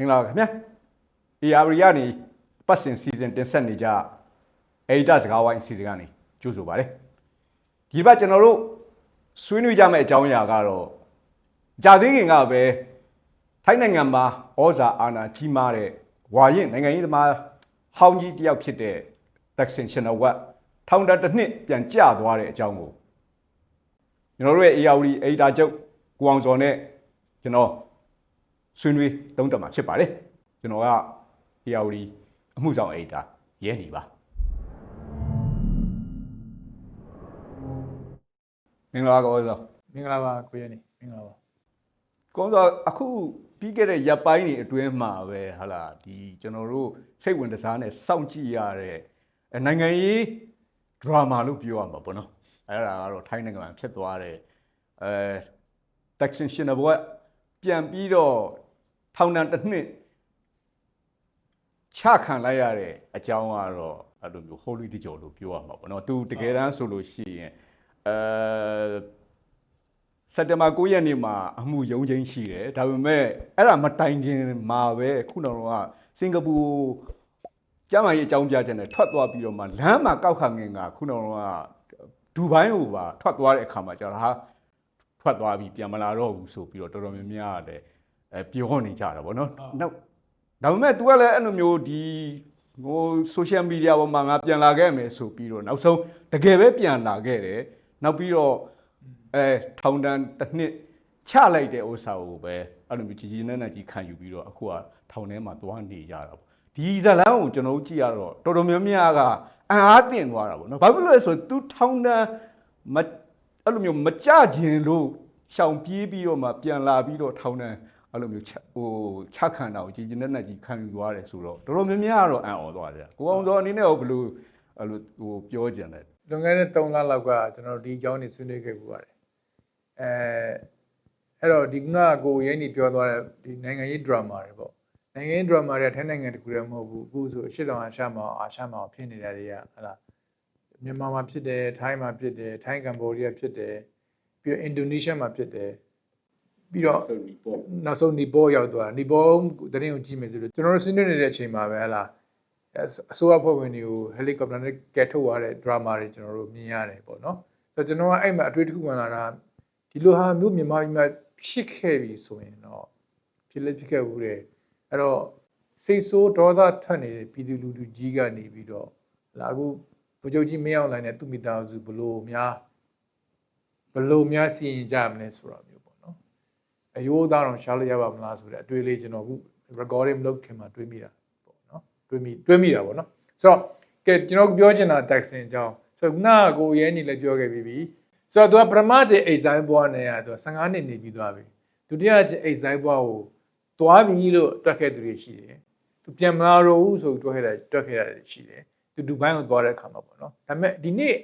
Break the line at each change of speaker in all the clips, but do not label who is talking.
င်္ဂလာပါခင်ဗျာ AR ကနေပတ်စင်စီစဉ်တင်ဆက်နေကြအေဒါစကားဝိုင်းစီစဉ်ကနေကြိုဆိုပါရစေဒီဘက်ကျွန်တော်တို့ဆွေးနွေးကြမယ့်အကြောင်းအရာကတော့ကြာသေးခင်ကပဲထိုင်းနိုင်ငံမှာဩဇာအာဏာကြီးမားတဲ့ဝါရင်နိုင်ငံရေးသမားဟောင်းကြီးတယောက်ဖြစ်တဲ့တက်ဆင်ရှင်နဝတ်ထောင်တာတစ်နှစ်ပြန်ကျသွားတဲ့အကြောင်းကိုကျွန်တော်တို့ရဲ့ AR အေဒါကျုပ်ကိုအောင်စော်နဲ့ကျွန်တော် ဆွေးနွေးသုံးသပ်မှာဖြစ်ပါတယ်ကျွန်တော်က AR အမှုဆောင်အေဒါရဲနေပါမင်္ဂလာပါကောစော
မင်္ဂလာပါကိုရနေမင်္ဂလာပါ
ကောစောအခုပြီးခဲ့တဲ့ရပ်ပိုင်းတွေအတွင်းမှာပဲဟာလာဒီကျွန်တော်တို့စိတ်ဝင်စားနဲ့စောင့်ကြည့်ရတဲ့အဲနိုင်ငံရေးဒရာမာလို့ပြောရမှာပေါ့နော်အဲ့ဒါကတော့ထိုင်းနိုင်ငံမှာဖြစ်သွားတဲ့အဲတက်ဆင်ရှင်ဘွဲပြန်ပြီးတော့ ထောင်ဒဏ်တစ်နှစ်ချခံလိုက်ရတဲ့အကြောင်းကတော့အဲ့လိုမျိုး holy တကြော်လို့ပြောရမှာပေါ့နော်သူတကယ်တမ်းဆိုလို့ရှိရင်အဲစက်တဘာ9ရက်နေ့မှာအမှုရုံးချင်းရှိတယ်ဒါပေမဲ့အဲ့ဒါမတိုင်ခင်မှာပဲခုနကတော့စင်ကာပူကျမ်းမာရေးအကြောင်းပြချက်နဲ့ထွက်သွားပြီးတော့မှလမ်းမှာကောက်ခါငင်ကခုနကတော့ဒူဘိုင်းကိုပါထွက်သွားတဲ့အခါမှာကျတော့ဟာထွက်သွားပြီးပြန်မလာတော့ဘူးဆိုပြီးတော့တော်တော်များများကလည်း အဲပြောနေကြတာပေါ့နော်နောက်ဒါပေမဲ့ तू ကလည်းအဲ့လိုမျိုးဒီဟို social media ပေါ်မှာငါပြန်လာခဲ့မယ်ဆိုပြီးတော့နောက်ဆုံးတကယ်ပဲပြန်လာခဲ့တယ်နောက်ပြီးတော့အဲထောင်တန်းတစ်နှစ်ချလိုက်တဲ့ဥစ္စာကိုပဲအဲ့လိုမျိုးကြီးကြီးနက်နက်ကြီးခံယူပြီးတော့အခုကထောင်ထဲမှာသွားနေကြတာပေါ့ဒီဇလန်းကိုကျွန်တော်တို့ကြည့်ရတော့တော်တော်များများကအံ့အားတင်သွားတာပေါ့နော်ဘာဖြစ်လို့လဲဆိုတော့ तू ထောင်တန်းမအဲ့လိုမျိုးမကြခြင်းလို့ရှောင်ပြေးပြီးတော့မှပြန်လာပြီးတော့ထောင်တန်း အဲ့လိုမျိုးချဟိုချခံတာကိုကြည်ကျင်တဲ့နဲ့ကြီးခံယူသွားတယ်ဆိုတော့တော်တော်များများကတော့အံ့ဩသွားတယ်ကိုအောင်စောအနေနဲ့ရောဘယ်လိုအဲ့လိုဟိုပြောကြတယ်
လွန်ခဲ့တဲ့3လလောက်ကကျွန်တော်ဒီအကြောင်းတွေဆွေးနွေးခဲ့ပူပါတယ်အဲအဲ့တော့ဒီကနကိုရင်းနေပြောသွားတဲ့ဒီနိုင်ငံရေးဒရာမာတွေပေါ့နိုင်ငံရေးဒရာမာတွေထိုင်းနိုင်ငံတကူတည်းမဟုတ်ဘူးအခုဆိုအရှေ့တောင်အာရှမှာအာရှမှာဖြစ်နေတာတွေကဟလာမြန်မာမှာဖြစ်တယ်ထိုင်းမှာဖြစ်တယ်ထိုင်းကမ္ဘောဒီးယားဖြစ်တယ်ပြီးတော့အင်ဒိုနီးရှားမှာဖြစ်တယ် ပြီးတော့
ဆိုဒီပေါ့
နောက်ဆုံးနီပေါ်ရောက်သွားနီပေါ်တရင်ကိုကြည့်မယ်ဆိုလို့ကျွန်တော်တို့စဉ်းနွေးနေတဲ့အချိန်မှာပဲဟလာအစိုးရဖွဲ့ဝင်တွေကိုဟယ်လီကော်ပတာနဲ့ကယ်ထုတ်သွားတဲ့ဒရာမာတွေကျွန်တော်တို့မြင်ရတယ်ပေါ့နော်ဆိုတော့ကျွန်တော်ကအဲ့မှာအတွေ့အထိမှန်လာတာဒီလိုဟာမျိုးမြန်မာပြည်မှာဖြစ်ခဲ့ပြီဆိုရင်တော့ဖြစ်လက်ဖြစ်ခဲ့ဘူးတဲ့အဲ့တော့စိတ်ဆိုးဒေါသထွက်နေတဲ့ပြည်သူလူထုကြီးကနေပြီးတော့လာအခုဗိုလ်ချုပ်ကြီးမင်းအောင်လှိုင်နဲ့သူမိသားစုဘလို့များဘလို့များစီရင်ကြမလဲဆိုတော့မျိုးပေါ့နော် အယိုးသားတော့ရှားလို့ရပါမလားဆိုတဲ့အတွေ့အလေးကျွန်တော်အခု recording မလုပ်ခင်မှာတွေးမိတာပေါ့နော်တွေးမိတွေးမိတာပေါ့နော်ဆိုတော့ကဲကျွန်တော်ပြောချင်တာ taxing အကြောင်းဆိုတော့ခုနကကိုရဲနေလည်းပြောခဲ့ပြီးပြီဆိုတော့သူကပရမတ်တဲ့ exam ဘွားနဲ့ကသူက15နှစ်နေပြီးသွားပြီဒုတိယ exam ဘွားကိုသွားပြီလို့တွက်ခဲ့သူတွေရှိတယ်သူပြန်မလာတော့ဘူးဆိုပြီးတွက်ခဲ့တာတွက်ခဲ့တာရှိတယ်သူဒူဘိုင်းကိုသွားတဲ့အခါမှာပေါ့နော်ဒါပေမဲ့ဒီနေ့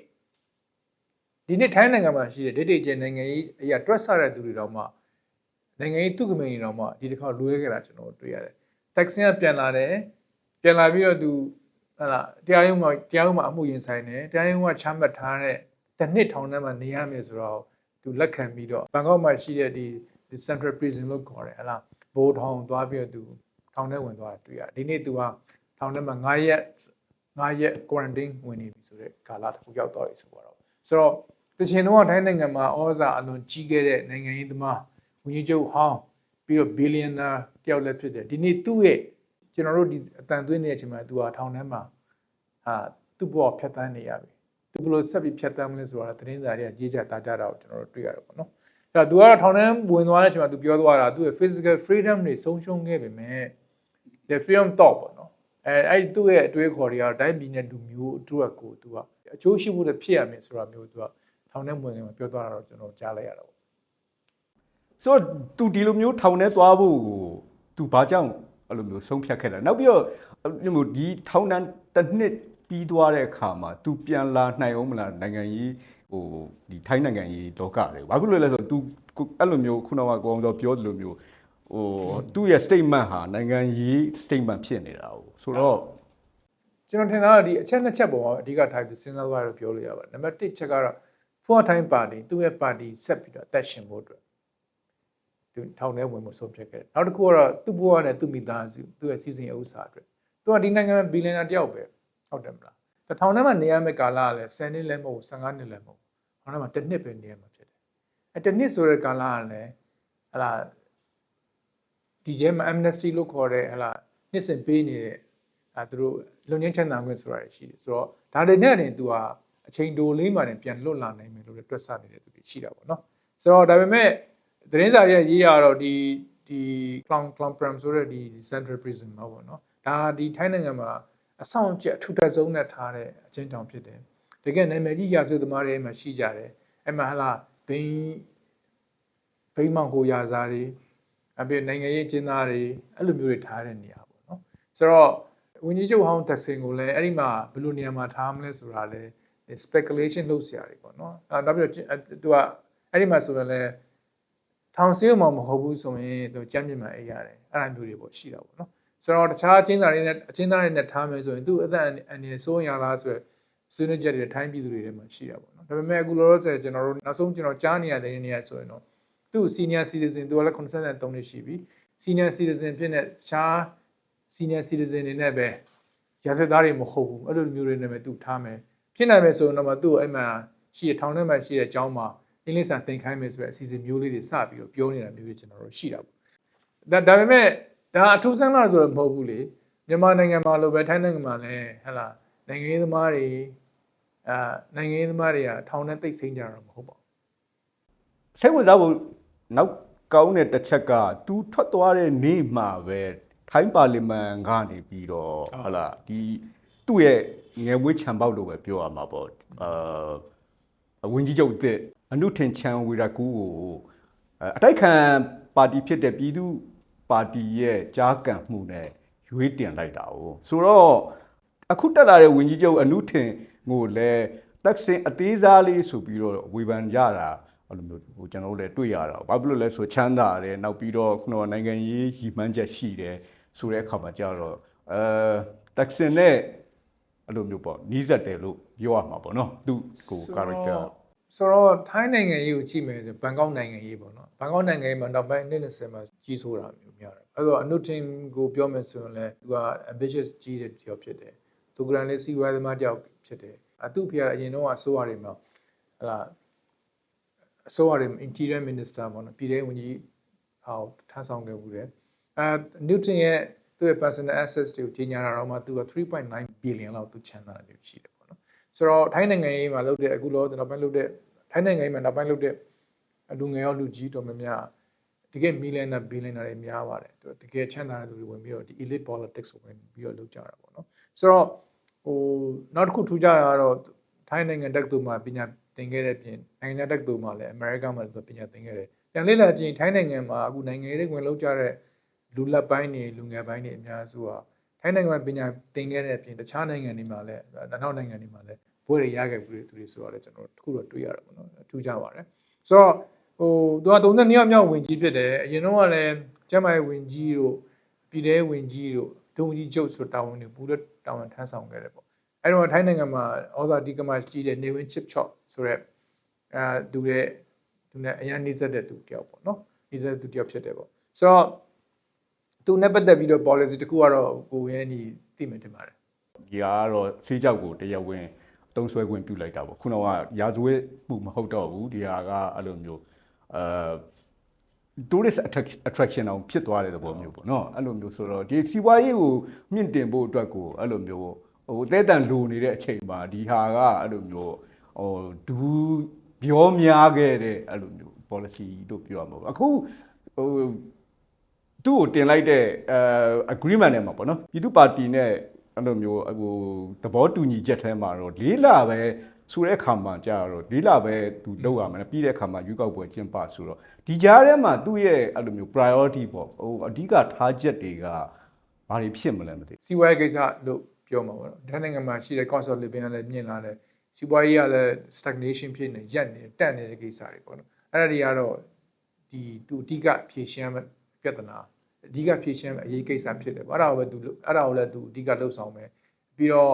ဒီနေ့ထိုင်းနိုင်ငံမှာရှိတဲ့ဒိတ်ဒိတ်ကျဲနိုင်ငံရေးအရာတွက်ဆတဲ့သူတွေတော့မှ နိုင်ငံရေးသူကမိန်တော်မှဒီတစ်ခါလွဲခဲ့တာကျွန်တော်တွေ့ရတယ်။တက်ဆင်ကပြန်လာတယ်။ပြန်လာပြီးတော့သူဟလာတရားရုံးမှာတရားရုံးမှာအမှုရင်ဆိုင်တယ်။တရားရုံးကချမှတ်ထားတဲ့တစ်နှစ်ထောင်ထဲမှာနေရမယ်ဆိုတော့သူလက်ခံပြီးတော့ဘန်ကောက်မှာရှိတဲ့ဒီ Central Prison လို့ခေါ်တယ်ဟလားဘိုးထောင်သွားပြီးတော့သူထောင်ထဲဝင်သွားတာတွေ့ရတယ်။ဒီနေ့သူကထောင်ထဲမှာ9ရက်9ရက် quarantine ဝင်နေပြီဆိုတဲ့ကာလတစ်ခုရောက်သွားပြီဆိုတော့ဆိုတော့တချင်တော့ထိုင်းနိုင်ငံမှာဩဇာအလွန်ကြီးခဲ့တဲ့နိုင်ငံရေးသမား ဝန်ကြီးချုပ်ဟောင်းပြီးတော့ဘီလီယံနာတယောက်လည်းဖြစ်တယ်ဒီနေ့သူ့ရဲ့ကျွန်တော်တို့ဒီအတန်သွင်းနေတဲ့အချိန်မှာသူကထောင်ထဲမှာဟာသူ့ဘဝဖြတ်သန်းနေရပြီသူဘယ်လိုဆက်ပြီးဖြတ်သန်းမလဲဆိုတာသတင်းစာတွေကကြီးကြတာကြတာကိုကျွန်တော်တို့တွေ့ရတယ်ပေါ့နော်အဲ့တော့သူကတော့ထောင်ထဲဝင်သွားတဲ့အချိန်မှာသူပြောသွားတာသူ့ရဲ့ physical freedom တွေဆုံးရှုံးခဲ့ပေမဲ့ the freedom thought ပေါ့နော်အဲအဲ့ဒီသူ့ရဲ့အတွေးခေါ်တွေကတော့တိုင်းပြည်နဲ့လူမျိုးအတွက်ကိုသူကအကျိုးရှိမှုတွေဖြစ်ရမယ်ဆိုတာမျိုးသူကထောင်ထဲဝင်နေမှာပြောသွားတာတော့ကျွန်တော်ကြားလိုက်ရတော့
ဆိုတော့ तू ဒီလိုမျိုးထောင်ထဲသွားဖို့ကို तू ဘာကြောင့်အဲ့လိုမျိုးဆုံးဖြတ်ခဲ့တာနောက်ပြီးတော့အဲ့လိုမျိုးဒီထောင်တန်းတစ်နှစ်ပြီးသွားတဲ့အခါမှာ तू ပြန်လာနိုင်အောင်မလားနိုင်ငံရေးဟိုဒီထိုင်းနိုင်ငံရေးလောကတွေဘာဖြစ်လို့လဲဆိုတော့ तू အဲ့လိုမျိုးခုနကကိုအောင်စောပြောသလိုမျိုးဟိုသူ့ရဲ့ statement ဟာနိုင်ငံရေး statement ဖြစ်နေတာ哦ဆိုတော့
ကျွန်တော်ထင်တာကဒီအချက်နှစ်ချက်ပုံကအဓိကထားပြီးစဉ်းစားသွားလို့ပြောလို့ရပါတယ်နံပါတ်1ချက်ကတော့ for time party သူ့ရဲ့ party ဆက်ပြီးတော့အသက်ရှင်ဖို့အတွက် သူထောင်ထဲဝင်မှုဆုံးဖြတ်ခဲ့တယ်နောက်တစ်ခုကတော့သူ့ဘဝနဲ့သူ့မိသားစုသူ့ရဲ့စီစဉ်ဥစ္စာအတွက်သူကဒီနိုင်ငံမှာဘီလီယံနာတယောက်ပဲဟုတ်တယ်မလားတထောင်ထဲမှာနေရမယ့်ကာလကလည်း10နှစ်လည်းမဟုတ်15နှစ်လည်းမဟုတ်ထောင်ထဲမှာတစ်နှစ်ပဲနေရမှာဖြစ်တယ်အဲတစ်နှစ်ဆိုတဲ့ကာလကလည်းဟလာဒီကျဲမှာ amnesty လို့ခေါ်တဲ့ဟလာနှစ်စဉ်ပေးနေတဲ့အဲသူတို့လုံငင်းချမ်းသာခွင့်ဆိုတာရှိတယ်ဆိုတော့ဒါတွေနဲ့နေသူကအချိန်တိုလေးမှလည်းပြန်လွတ်လာနိုင်မယ်လို့လည်းတွက်ဆနေတဲ့သူတွေရှိတာပေါ့နော်ဆိုတော့ဒါပေမဲ့ သတင်းစာရဲ့ရေးရတော့ဒီဒီ clown clown pram ဆိုတဲ့ဒီ central prison မှာပေါ့နော်ဒါဒီထိုင်းနိုင်ငံမှာအဆောင်အကျအထူးထပ်ဆုံးနဲ့ထားတဲ့အချင်းချောင်ဖြစ်တယ်တကယ်နာမည်ကြီးရာဇဝတ်သမားတွေအဲ့မှာရှိကြတယ်အဲ့မှာဟလာဘိန်းဘိန်းမောင်ကိုရာဇာတွေအပြင်နိုင်ငံရေးကျင်းသားတွေအဲ့လိုမျိုးတွေထားတဲ့နေရာပေါ့နော်ဆိုတော့ဝင်းကြီးချုပ်ဟောင်းတက်စင်ကိုလည်းအဲ့ဒီမှာဘယ်လိုနေရာမှာထားမလဲဆိုတာလည်း speculation လုပ်စရာတွေပေါ့နော်အဲနောက်ပြီးတော့သူကအဲ့ဒီမှာဆိုရင်လည်း ထောင်စည်းမှမဟုတ်ဘူးဆိုရင်သူကြမ်းမြင့်မှအေးရတယ်အဲ့ဒါမျိုးတွေပေါ့ရှိတာပေါ့နော်ဆိုတော့တခြားအချင်းသားတွေနဲ့အချင်းသားတွေနဲ့ထားမယ်ဆိုရင်သူ့အသက်အန္တရာယ်စိုးရလားဆိုရယ်ဆွေးနွေးချက်တွေထိုင်းပြည်သူတွေထဲမှာရှိတာပေါ့နော်ဒါပေမဲ့အခုလောလောဆယ်ကျွန်တော်တို့နောက်ဆုံးကျွန်တော်ကြားနေရတဲ့နေရာဆိုရင်တော့သူ့ senior citizen သူကလည်း83နှစ်ရှိပြီ senior citizen ဖြစ်တဲ့ရှား senior citizen တွေနဲ့ပဲရာဇသားတွေမဟုတ်ဘူးအဲ့လိုမျိုးတွေနဲ့ပဲသူထားမယ်ဖြစ်နိုင်မယ်ဆိုရင်တော့သူ့အဲ့မှာရှိတဲ့ထောင်ထဲမှာရှိတဲ့အကြောင်းမှာ အင်္ဂလိပ်စာသင်ခိုင်းမယ်ဆိုတဲ့အစီအစဉ်မျိုးလေးတွေစပြီးတော့ပြောနေတာမျိုးတွေကျွန်တော်တို့ရှိတာပေါ့ဒါဒါပေမဲ့ဒါအထူးဆန်းလာဆိုတော့မဟုတ်ဘူးလေမြန်မာနိုင်ငံမှာလိုပဲထိုင်းနိုင်ငံမှာလည်းဟဲ့လားနိုင်ငံရေးသမားတွေအာနိုင်ငံရေးသမားတွေကထောင်ထဲတိတ်ဆိမ့်ကြတာမဟုတ်ပါဘူး
စိတ်ဝင်စားဖို့နောက်ကောင်းတဲ့တစ်ချက်က तू ထွက်သွားတဲ့နေ့မှာပဲထိုင်းပါလီမန်ကနေပြီးတော့ဟုတ်လားဒီသူ့ရဲ့ငယ်ဝေးချံပေါက်လို့ပဲပြောရမှာပေါ့အာဝင်းကြီးချုပ်အစ်စ် အနုထင်ချန်ဝီရာကူကိုအဲအတိုက်ခံပါတီဖြစ်တဲ့ပြည်သူပါတီရဲ့ကြားကန်မှုနဲ့ရွေးတင်လိုက်တာ哦ဆိုတော့အခုတက်လာတဲ့ဝင်းကြီးချုပ်အနုထင်ကိုလည်းတက်စင်အသေးစားလေးဆိုပြီးတော့ဝေဖန်ကြတာအဲ့လိုမျိုးဟိုကျွန်တော်တို့လည်းတွေ့ရတာ။ဘာဖြစ်လို့လဲဆိုချမ်းသာတယ်နောက်ပြီးတော့ခုနကနိုင်ငံရေးရည်မှန်းချက်ရှိတယ်ဆိုတဲ့အခါမှာကျတော့အဲတက်ဆင်နဲ့အဲ့လိုမျိုးပေါ့နီးစပ်တယ်လို့ပြောရမှာပေါ့နော်သူ့ကို character
ဆိုတော့ထိုင်းနိုင်ငံရေးကိုကြည့်မယ်ဆိုဘန်ကောက်နိုင်ငံရေးပေါ့နော်ဘန်ကောက်နိုင်ငံရေးမှာနောက်ပိုင်းနှစ်20မှာကြီးစိုးတာမျိုးများတယ်အဲ့တော့အနုထင်ကိုပြောမယ်ဆိုရင်လည်းသူက ambitious ကြီးတဲ့ကြောက်ဖြစ်တယ်သူကလည်းစီဝါသမားကြောက်ဖြစ်တယ်အသူ့ဖေကအရင်တော့အစိုးရတွေမှာဟလာအစိုးရတွေ interior minister ပေါ့နော်ပြည်ထောင်ဝန်ကြီးဟောထမ်းဆောင်ခဲ့ဘူးတယ်အဲ Newton ရဲ့သူ့ရဲ့ personal assets တွေကိုကြီးညာတာတော့မှသူက3.9 billion လောက်သူချမ်းသာတယ်လို့ရှိတယ်ပေါ့နော် ဆိုတော့ထိုင်းနိုင်ငံရေးမှာလုပ်တဲ့အခုလောနောက်ပိုင်းလုပ်တဲ့ထိုင်းနိုင်ငံရေးမှာနောက်ပိုင်းလုပ်တဲ့လူငယ်ရောလူကြီးတော်များများတကယ် millionaire billionaire တွေများပါတယ်သူတကယ်ချမ်းသာတဲ့လူတွေဝင်ပြီးတော့ဒီ elite politics ကိုဝင်ပြီးတော့လုပ်ကြတာပေါ့နော်ဆိုတော့ဟိုနောက်တစ်ခုထူးခြားတာကတော့ထိုင်းနိုင်ငံတက္ကသိုလ်မှာပညာသင်ခဲ့တဲ့ပြင်နိုင်ငံတက္ကသိုလ်မှာလည်းအမေရိကန်မှာလည်းပညာသင်ခဲ့တယ်ပြန်လေ့လာကြည့်ထိုင်းနိုင်ငံမှာအခုနိုင်ငံရေးဝင်လုပ်ကြတဲ့လူလက်ပိုင်းတွေလူငယ်ပိုင်းတွေအများစုဟာ ထိုင်းနိုင်ငံမှာပညာသင်ခဲ့တဲ့အပြင်တခြားနိုင်ငံတွေမှာလည်းနောက်နိုင်ငံတွေမှာလည်းဘွဲတွေရခဲ့ဘူးသူတွေဆိုတော့လည်းကျွန်တော်တို့တစ်ခုတော့တွေ့ရတာပေါ့နော်ထူးခြားပါတယ်ဆိုတော့ဟိုသူက32ယောက်မြောက်ဝင်ကြီးဖြစ်တယ်အရင်တော့ကလည်းကျမရဲ့ဝင်ကြီးတို့ပြည်ထဲဝင်ကြီးတို့ဒုံကြီးချုပ်ဆိုတာဝန်တွေပူတဲ့တာဝန်ထမ်းဆောင်ခဲ့တယ်ပေါ့အဲ့တော့ထိုင်းနိုင်ငံမှာဩဇာတိကမကြီးတဲ့နေဝင်ချစ်ချော့ဆိုရက်အဲသူရဲ့သူနဲ့အရင်နှိစက်တဲ့သူတယောက်ပေါ့နော်နှိစက်တဲ့သူတယောက်ဖြစ်တယ်ပေါ့ဆိုတော့ သူနဲ့ပတ်သက်ပြီးတော့ policy တခုကတော့ကိုရဲနီသိမှတင်ပါတယ်
ဒီကတော့ဆေးကြောက်ကိုတရားဝင်တုံးဆွဲခွင့်ပြုလိုက်တာပေါ့ခုနကရာဇဝတ်မှုမဟုတ်တော့ဘူးဒီဟာကအဲ့လိုမျိုးအဲ tourist attraction အောင်ဖြစ်သွားတဲ့သဘောမျိုးပေါ့နော်အဲ့လိုမျိုးဆိုတော့ဒီစီဝါရေးကိုမြင့်တင်ဖို့အတွက်ကိုအဲ့လိုမျိုးဟိုအသေးတန်လိုနေတဲ့အချိန်မှာဒီဟာကအဲ့လိုမျိုးဟိုဒူးပြောများခဲ့တဲ့အဲ့လိုမျိုး policy တို့ပြောရမှာပေါ့အခုဟို သူ့ကိုတင်လိုက်တဲ့အဲ agreement နဲ့မှာပေါ့နော်ပြည်သူပါတီနဲ့အဲ့လိုမျိုးဟိုသဘောတူညီချက်ထဲမှာတော့လေးလပဲဆိုတဲ့အခါမှာကြာတော့လေးလပဲသူလောက်ရမယ်ပြီးတဲ့အခါမှာရွေးကောက်ပွဲကျင်းပဆိုတော့ဒီကြားထဲမှာသူ့ရဲ့အဲ့လိုမျိုး priority ပေါ့ဟိုအဓိကထားချက်တွေကဘာတွေဖြစ်မလဲမသိ
စီးပွားရေးကိစ္စလို့ပြောမှာပေါ့နော်။ဒါနိုင်ငံမှာရှိတဲ့ cost of living ကလည်းမြင့်လာတယ်။စီးပွားရေးကလည်း stagnation ဖြစ်နေရက်နေတက်နေတဲ့ကိစ္စတွေပေါ့နော်။အဲ့ဒါတွေကတော့ဒီသူအဓိကဖြေရှင်းမဲ့ပြဿနာ အဓိကဖြေရှင်းမဲ့အရေးကိစ္စဖြစ်တယ်ပေါ့။အဲ့ဒါကိုပဲသူအဲ့ဒါကိုလည်းသူအဓိကလှုပ်ဆောင်မယ်။ပြီးတော့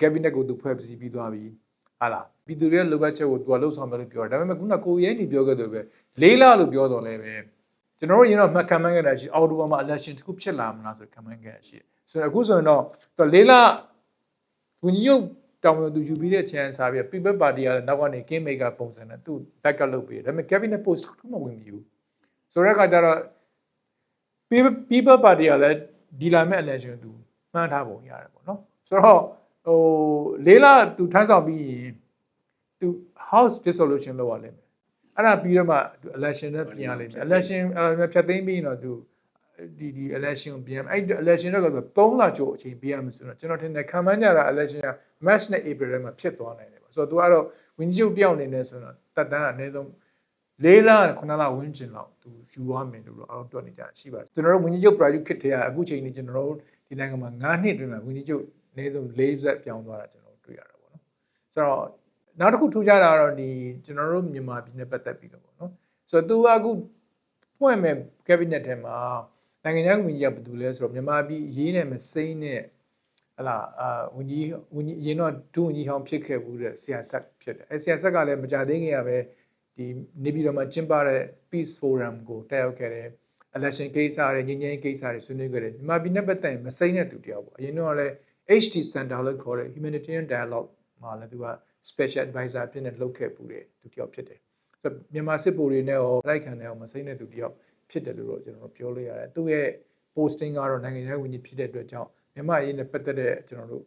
cabinet ကိုသူဖွဲ့စည်းပြီးသွားပြီ။ဟာလားပြည်သူတွေရဲ့လိုအပ်ချက်ကိုသူကလှုပ်ဆောင်မယ်လို့ပြောတယ်။ဒါပေမဲ့ခုနကိုရဲနေပြောခဲ့တယ်ပဲလေးလလို့ပြောတော့လည်းပဲကျွန်တော်တို့ရင်တော့မှတ်ခံမှန်းခဲ့တာရှိအော်တိုဘာမှာ election တစ်ခုဖြစ်လာမလားဆိုခံမှန်းခဲ့တာရှိတယ်ဆိုတော့အခုဆိုရင်တော့သူလေးလဝန်ကြီးချုပ်တောင်ဝန်သူယူပြီးတဲ့ chance စားပြီး People Party ကလည်းနောက်ကနေ King Maker ပုံစံနဲ့သူ backup လုပ်ပေးတယ်ဒါပေမဲ့ cabinet post တစ်ခုမှဝင်မယူဆိုတော့ကကြတော့ People People Party ကလည်းဒီလာမဲ့ election သူမှန်းထားပုံရတယ်ပေါ့နော်ဆိုတော့ဟိုလေးလသူထမ်းဆောင်ပြီးရင်သူ house dissolution လုပ်ရလိမ့်မယ်အဲ့ဒါပြီးတော့မှသူ election နဲ့ပြင်ရလိမ့်မယ် election အဲ့ဖြတ်သိမ်းပြီးရင်တော့သူဒီဒီ election ကိုပြင်အဲ့ election တော့ဆို3လကျော်အချိန်ပေးရမယ်ဆိုတော့ကျွန်တော်ထင်တယ်ခံမှန်းကြတာ election က March နဲ့ April ထဲမှာဖြစ်သွားနိုင်တယ်ပေါ့ဆိုတော့သူကတော့ဝင်ကြီးချုပ်တယောက်အနေနဲ့ဆိုတော့တက်တန်းအနည်းဆုံး ၄လ9လဝန်းကျင်လောက်သူယူရမယ်လို့တော့အောင်တွက်နေကြတာရှိပါတယ်ကျွန်တော်တို့ဝင်ကြီးချုပ် project kit တွေကအခုချိန်นี้ကျွန်တော်တို့ဒီနိုင်ငံမှာ9နှစ်တွင်မှာဝင်ကြီးချုပ်အနည်းဆုံး၄ဆက်ပြောင်းသွားတာကျွန်တော်တို့တွေ့ရတာပေါ့နော်ဆိုတော့နောက်တစ်ခုထူးခြားတာကတော့ဒီကျွန်တော်တို့မြန်မာပြည်နဲ့ပတ်သက်ပြီးတော့ပေါ့နော်ဆိုတော့သူကအခုဖွင့်မဲ့ cabinet ထဲမှာနိုင်ငံခြားဝန်ကြီးကဘယ်သူလဲဆိုတော့မြန်မာပြည်ရေးနဲ့မစိမ့်နဲ့ဟလာအာဝန်ကြီးဝန်ကြီးရင်တော့ဒုဝန်ကြီးဟောင်းဖြစ်ခဲ့ဘူးတဲ့ဆရာဆက်ဖြစ်တယ်အဲဆရာဆက်ကလည်းမကြသေးခင်ကပဲ ဒီနေပြည်တော်မှာကျင်းပတဲ့ Peace Forum ကိုတက်ရောက်ခဲ့တယ် election ကိစ္စတွေငြိမ်းချမ်းရေးကိစ္စတွေဆွေးနွေးခဲ့တယ်မြန်မာပြည်နဲ့ပတ်သက်ရင်မစိမ့်တဲ့သူတယောက်ပေါ့အရင်တော့လည်း HT Center လို့ခေါ်တဲ့ Humanitarian Dialogue မှာလည်းသူက special advisor အဖြစ်နဲ့လုပ်ခဲ့ပူတယ်သူတယောက်ဖြစ်တယ်ဆိုတော့မြန်မာစစ်ဗိုလ်တွေနဲ့ရောလိုက်ခံနဲ့ရောမစိမ့်တဲ့သူတယောက်ဖြစ်တယ်လို့တော့ကျွန်တော်ပြောလို့ရတယ်သူရဲ့ posting ကတော့နိုင်ငံခြားဝန်ကြီးဖြစ်တဲ့အတွက်ကြောင့်မြန်မာရေးနဲ့ပတ်သက်တဲ့ကျွန်တော်တို့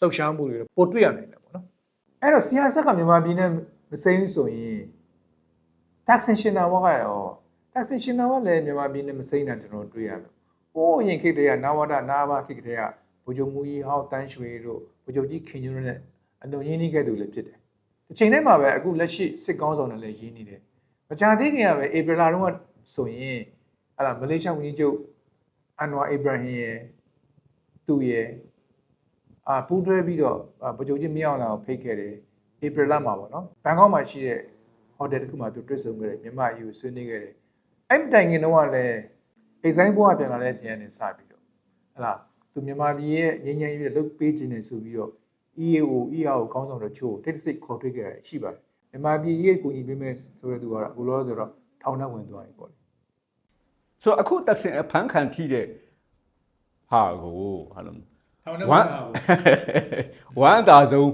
လှုပ်ရှားမှုတွေပိုတွေ့ရနိုင်တယ်ပေါ့နော်အဲ့တော့ CSS ကမြန်မာပြည်နဲ့မစိမ့်ဆိုရင် taxation ဝါကရော taxation ဝါလည်းမြန်မာပြည်နဲ့မစိမ့်တာကျွန်တော်တွေ့ရမယ်။ဟိုးအရင်ခေတ်တည်းကနာဝဒနာဘာခေတ်တည်းကဗိုလ်ချုပ်မူကြီးဟောင်းတန်းရွှေတို့ဗိုလ်ချုပ်ကြီးခင်ညွန်းတို့နဲ့အလုံးရင်းနှီးခဲ့သူလည်းဖြစ်တယ်။ဒီချိန်ထဲမှာပဲအခုလက်ရှိစစ်ကောင်းဆောင်တွေလည်းရင်းနေတယ်။မကြာသေးခင်ကပဲဧပြီလတုန်းကဆိုရင်အဲ့ဒါမလေးရှားဝန်ကြီးချုပ်အန်ဝါအီဘရာဟင်ရဲ့သူ့ရဲ့အာပူးတွဲပြီးတော့ဗိုလ်ချုပ်ကြီးမြောက်လာကိုဖိတ်ခဲ့တယ်ဧပြီလမှာပေါ့နော်ဘန်ကောက်မှာရှိတဲ့ ဟိုတယ်တစ်ခုမှာသူတွေ့ဆုံခဲ့တယ်မြန်မာအယူဆွေးနွေးခဲ့တယ်အဲ့ဒီတိုင်ငင်တော့ကလည်းအိမ်ဆိုင်ဘွားပြန်လာတဲ့အချိန်ကနေစပြီးတော့ဟလာသူမြန်မာပြည်ရဲ့ငြိမ်းချမ်းရေးလုပ်ပေးခြင်းနဲ့ဆိုပြီးတော့ EAO EAO ကောင်းဆောင်တို့ချို့တိတ်စိတ်ခေါ်တွေ့ခဲ့ရရှိပါတယ်မြန်မာပြည်ရဲ့ကိုကြီးပေးမဲ့ဆိုတဲ့သူကတော့အခုလောဆိုတော့ထောင်ထဲဝင်သွားပြီပေါ့လေ
ဆိုတော့အခုတက်ဆင်အဖမ်းခံထိတဲ့ဟာကိုဟာလို့
ထောင်ထဲ
ဝ
ဝင်
မ်း
တာကို
ဝမ်းအသာဆုံး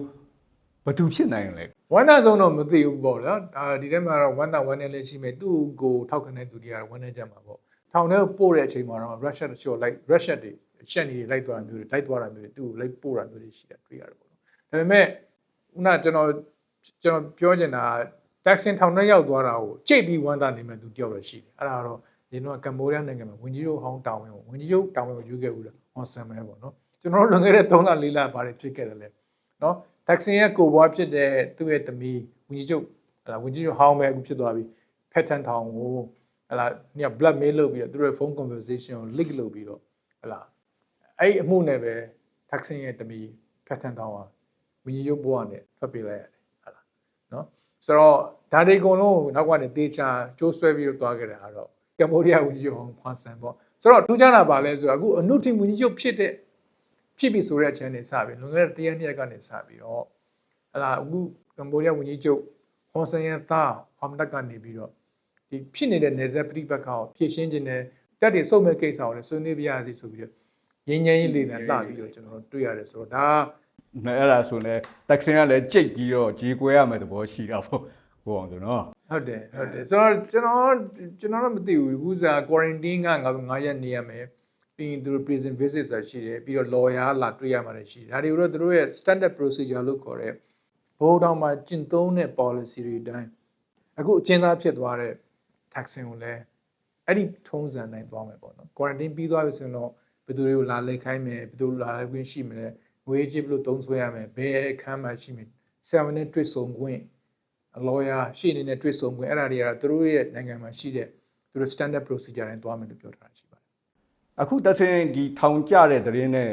ဘယ်သူဖြစ်နိုင်လဲ
ဝမ်းသာဆုံးတော့မသိဘူးပေါ့ဗျာအာဒီထဲမှာတော့ဝမ်းသာဝမ်းနေလေးရှိမယ်သူ့ကိုထောက်ခံတဲ့သူတွေကတော့ဝမ်းနေကြမှာပေါ့ထောင်ထဲကိုပို့တဲ့အချိန်မှာတော့ Russia တချို့ like Russia တွေရှက်နေတွေလိုက်သွားတာမျိုးတွေလိုက်သွားတာမျိုးတွေသူ့ကိုလိုက်ပို့တာမျိုးတွေရှိတာတွေ့ရတယ်ပေါ့နော်ဒါပေမဲ့ခုနကျွန်တော်ကျွန်တော်ပြောချင်တာ taxin ထောင်ထဲရောက်သွားတာကိုကြိတ်ပြီးဝမ်းသာနေမဲ့သူတယောက်တော့ရှိတယ်အဲ့ဒါကတော့ဒီတော့ကမ္ဘောဒီးယားနိုင်ငံမှာဝင်ကြီးချုပ်ဟောင်းတောင်းဝင်ဝင်ကြီးချုပ်တောင်းဝင်ကိုယူခဲ့ဘူးလားဟောဆမ်မဲပေါ့နော်ကျွန်တော်တို့လွန်ခဲ့တဲ့3လ4လဘာတွေဖြစ်ခဲ့တယ်လဲနော် taxin ရဲ့ကိုဘွားဖြစ်တဲ့သူ့ရဲ့သမီးဝင်ကြီးချုပ်ဟလာဝင်ကြီးချုပ်ဟောင်းမဲအခုဖြစ်သွားပြီဖက်ထန်ထောင်ကိုဟလာည black mail လုပ်ပြီးတော့သူတို့ရဲ့ phone conversation ကို leak လုပ်ပြီးတော့ဟလာအဲ့ဒီအမှုနဲ့ပဲ taxin ရဲ့သမီးဖက်ထန်ထောင်ဟာဝင်ကြီးချုပ်ဘွားနဲ့ထွက်ပြေးလိုက်ရတယ်ဟလာနော်ဆိုတော့ဒါတွေအကုန်လုံးနောက်ကနေတေချာကျိုးဆွဲပြီးတော့သွားခဲ့တာကတော့ကမ္ဘောဒီးယားဝင်ကြီးချုပ်ဟောင်းဖွာဆန်ပေါ့ဆိုတော့ထူးခြားတာပါလဲဆိုတော့အခုအနုထင်ဝင်ကြီးချုပ်ဖြစ်တဲ့ ဖြစ်ပြီဆိုတဲ့အချိန်နေစပြီလွန်ခဲ့တဲ့တရက်နှစ်ရက်ကနေစပြီးတော့ဟလာအခုကမ္ဘောဒီးယားဝန်ကြီးချုပ်ဟွန်ဆန်ရဲ့သားဟမ်ဒတ်ကနေပြီးတော့ဒီဖြစ်နေတဲ့နေဆက်ပြိပက္ခကိုဖြည့်ရှင်းခြင်းနဲ့တက်တွေစုံမဲ့ကိစ္စကိုလည်းဆွေးနွေးပြရစီဆိုပြီးတော့ငင်းငင်းရေးလေးနဲ့လှပြီးတော့ကျွန်တော်တို့တွေ့ရတယ်ဆိုတော့ဒါ
နဲ့အဲ့ဒါဆိုလဲတက်ဆင်ကလည်းကြိတ်ပြီးတော့ကြေးကွဲရမယ်သဘောရှိတာပေါ့ကိုအောင်ဆိုနော်
ဟုတ်တယ်ဟုတ်တယ်ဆိုတော့ကျွန်တော်ကျွန်တော်တော့မသိဘူးအခုစား quarantine ကငါ9ရက်နေရမယ် ပြီးရင်သူတို့ prison visit ဆိုတာရှိတယ်ပြီးတော့ lawyer လာတွေ့ရမှာလည်းရှိတယ်ဒါတွေတော့သူတို့ရဲ့ standard procedure လို့ခေါ်တဲ့ဘိုးတော်မှာကျင့်သုံးတဲ့ policy တွေအတိုင်းအခုအကျဉ်းသားဖြစ်သွားတဲ့ taxing ကိုလည်းအဲ့ဒီထုံးစံတိုင်းသွားမယ်ပေါ့နော် quarantine ပြီးသွားပြီဆိုရင်တော့ဘယ်သူတွေကိုလာလဲခိုင်းမယ်ဘယ်သူလာလဲခွင့်ရှိမလဲငွေကြေးဘယ်လိုတုံးဆွဲရမယ်ဘယ်အခန်းမှာရှိမယ်7 minute တွေ့ဆုံခွင့် lawyer ရှေ့အနေနဲ့တွေ့ဆုံခွင့်အဲ့ဒါတွေကတော့သူတို့ရဲ့နိုင်ငံမှာရှိတဲ့သူတို့ standard procedure တိုင်းသွားမယ်လို့ပြောထားတာရှိပါတယ်
အခုတက်ဆင်ဒီထောင်ကြတဲ့သတင်းနဲ့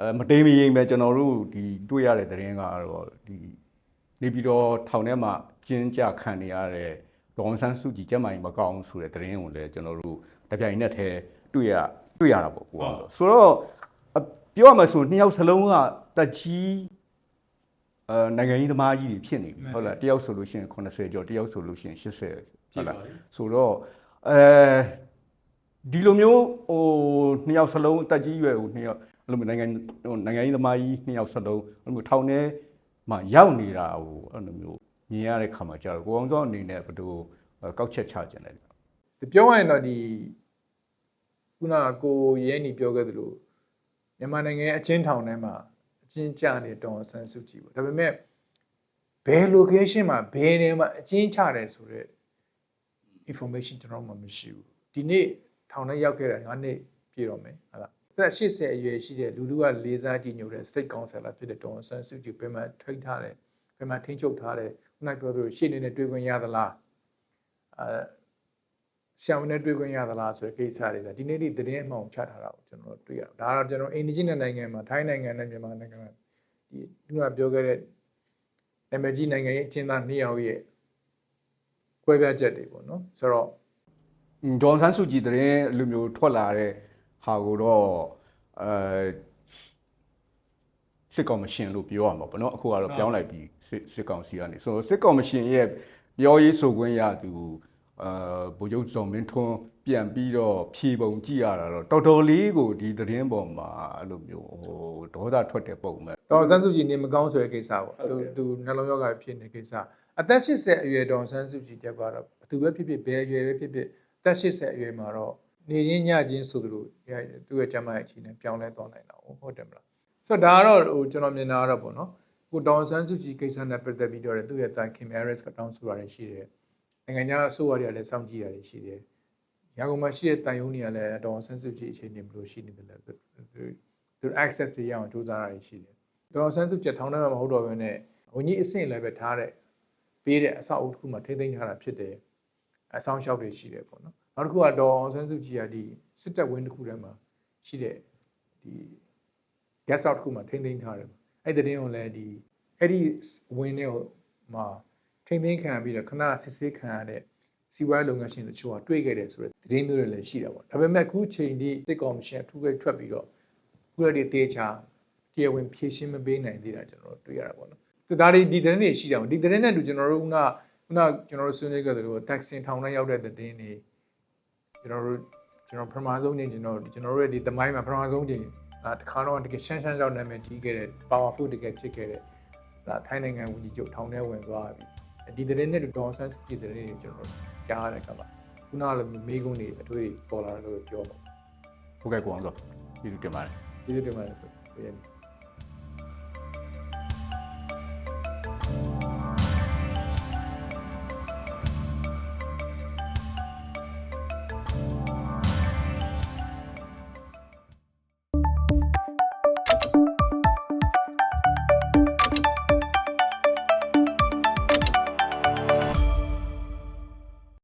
အဲမတိမ်မရင်ပဲကျွန်တော်တို့ဒီတွေ့ရတဲ့သတင်းကတော့ဒီနေပြီးတော့ထောင်ထဲမှာကျင်းကြခံနေရတဲ့ဒေါန်ဆန်းစုကြည်ကျမ်းမာရေးမကောင်းဆိုတဲ့သတင်းကိုလည်းကျွန်တော်တို့တပြိုင်နက်တည်းတွေ့ရတွေ့ရတာပေါ့ကိုအောင်ဆိုတော့အပြောရမှာဆိုနှစ်ယောက်စလုံးကတက်ကြီးအဲနိုင်ငံရေးသမားကြီးတွေဖြစ်နေပြီဟုတ်လားတယောက်ဆိုလို့ရှိရင်80ကျော်တယောက်ဆိုလို့ရှိရင်80ဟုတ်လားဆိုတော့အဲ ဒီလိုမျိုးဟိုနှစ်ယောက်စလုံးအသက်ကြီးရွယ်ကိုနှစ်ယောက်အဲ့လိုမျိုးနိုင်ငံဟိုနိုင်ငံရေးသမားကြီးနှစ်ယောက်စလုံးအဲ့လိုမျိုးထောင်ထဲမှာရောက်နေတာဟိုအဲ့လိုမျိုးမြင်ရတဲ့ခါမှာကြာတော့ကိုအောင်စောအနေနဲ့ဘယ်လိုကောက်ချက်ချခြင်းလဲ
ဒီပြောရရင်တော့ဒီခုနကကိုရဲနေပြောခဲ့သလိုမြန်မာနိုင်ငံရဲ့အချင်းထောင်ထဲမှာအချင်းကြနေတောင်းဆန်းစုကြည့်ပေါ့ဒါပေမဲ့ဘယ် location မှာဘယ်နေမှာအချင်းချတယ်ဆိုတော့ information ကျွန်တော်မှမရှိဘူးဒီနေ့ ထောင်ထဲရောက်ခဲ့တာ9နှစ်ပြည့်တော့မယ်ဟုတ်လားသက်80အရွယ်ရှိတဲ့လူလူကလေးစားကြည့်ညိုတဲ့ state councilor ဖြစ်တဲ့တောင်းဆန်းစုကြည်ဘယ်မှာထိတ်ထားတယ်ဘယ်မှာထိန်းချုပ်ထားတယ်ခုနကပြောသလိုရှေ့နေနဲ့တွေ့ခွင့်ရသလားအဲဆရာဝန်နဲ့တွေ့ခွင့်ရသလားဆိုတဲ့ကိစ္စတွေဆိုဒီနေ့ဒီသတင်းအမှောင်ချထားတာကိုကျွန်တော်တို့တွေ့ရဒါကတော့ကျွန်တော်အိန္ဒိယနိုင်ငံမှာထိုင်းနိုင်ငံနဲ့မြန်မာနိုင်ငံမှာဒီသူကပြောခဲ့တဲ့နာမည်ကြီးနိုင်ငံရဲ့အချင်းသားနှစ်ယောက်ရဲ့ကွဲပြားချက်တွေပေါ့နော်ဆိုတော့
ဒေါန်ဆန်းစုကြည်တရင်လူမျိုးထွက်လာတဲ့ဟာကိုတော့အဲစစ်ကောင်မရှင်လို့ပြောရမှာပေါ့နော်အခုကတော့ပြောင်းလိုက်ပြီးစစ်စစ်ကောင်စီကနေဆိုတော့စစ်ကောင်မရှင်ရဲ့ပြောရေးဆိုခွင့်ရသူအာဗိုလ်ချုပ်စောမင်းထွန်းပြန်ပြီးတော့ဖြေပုံကြည့်ရတာတော့တော်တော်လေးကိုဒီသတင်းပေါ်မှာအဲ့လိုမျိုးဟိုဒေါသထွက်တဲ့ပုံပဲ
ဒေါန်ဆန်းစုကြည်နေမကောင်းဆိုတဲ့ကိစ္စပေါ့သူသူနှလုံးရောဂါဖြစ်နေတဲ့ကိစ္စအသက်80အရွယ်ဒေါန်ဆန်းစုကြည်တက်ကတော့ဘသူပဲဖြစ်ဖြစ်ဘယ်အရွယ်ပဲဖြစ်ဖြစ် အသက်80အရွယ်မှာတော့နေရင်းညချင်းဆိုသလိုသူ့ရဲ့ကျန်းမာရေးအခြေအနေပြောင်းလဲသွားနိုင်တာဟုတ်တယ်မလားဆိုတော့ဒါကတော့ဟိုကျွန်တော်မြင်တာကတော့ပေါ့နော်ကိုဒေါန်ဆန်းစုကြည်ကိစ္စနဲ့ပတ်သက်ပြီးတော့သူ့ရဲ့တိုင်ခင်မရစ်ကတောင်းဆိုတာတွေရှိတယ်နိုင်ငံခြားအစိုးရတွေကလည်းစောင့်ကြည့်တာတွေရှိတယ်ရန်ကုန်မှာရှိတဲ့တိုင်ယုံတွေကလည်းဒေါန်ဆန်းစုကြည်အခြေအနေဘယ်လိုရှိနေတယ်လဲသူသူ access တွေရအောင်စူးစမ်းတာတွေရှိတယ်ဒေါန်ဆန်းစုကြည်ထောင်ထဲမှာမဟုတ်တော့ဘဲနဲ့ဝန်ကြီးအဆင့်လည်းပဲထားတဲ့ပေးတဲ့အဆောက်အဦတစ်ခုမှာထိမ့်သိမ်းထားတာဖြစ်တယ် အဆောင်ရှောက်တွေရှိတယ်ပေါ့နော်နောက်တစ်ခုကဒေါန်ဆန်းစုကြည်ကဒီစစ်တပ်ဝင်းတစ်ခုထဲမှာရှိတဲ့ဒီ gas out တစ်ခုမှာထိမ့်သိမ်းထားတယ်အဲ့ဒီတင်းကိုလည်းဒီအဲ့ဒီဝင်းတွေကိုမှာထိမ့်သိမ်းခံပြီးတော့ခဏစစ်ဆေးခံရတဲ့စီးပွားရေးလုပ်ငန်းရှင်တချို့ကတွေ့ခဲ့တယ်ဆိုတဲ့သတင်းမျိုးတွေလည်းရှိတာပေါ့ဒါပေမဲ့အခုချိန်ဒီစစ်ကော်မရှင်အထူးပဲထွက်ပြီးတော့ခုရတဲ့တေချာတရားဝင်ဖြည့်ရှင်းမပေးနိုင်သေးတာကျွန်တော်တို့တွေ့ရတာပေါ့နော်ဒါတွေဒီသတင်းတွေရှိတာပေါ့ဒီသတင်းနဲ့တူကျွန်တော်တို့က ခုနခုနကျွန်တော်တို့ဆွေးနွေးခဲ့သလို taxing ထောင်ထဲရောက်တဲ့သတင်းတွေကျွန်တော်တို့ကျွန်တော်ပထမဆုံးချိန်ကျွန်တော်ကျွန်တော်တို့ရဲ့ဒီသမိုင်းမှာပထမဆုံးချိန်ဒါတခါတော့တကယ်ရှမ်းရှမ်းကြောက်နာမည်ကြီးခဲ့တဲ့ powerful တကယ်ဖြစ်ခဲ့တဲ့ဒါထိုင်းနိုင်ငံဝန်ကြီးချုပ်ထောင်ထဲဝင်သွားပြီဒီတဲ့နဲ့ဒေါ်ဆန်းစကီတဲ့တွေကျွန်တော်ကြားရတဲ့ကမှာခုနကလည်းမေးခွန်းတွေအတွေ့အပေါ်လာတယ်လို့ပြောတော့
ဟုတ်ကဲ့ကိုအောင်စောပြည်သူတင်ပါတယ်
ဒီလိုတင်ပါတယ်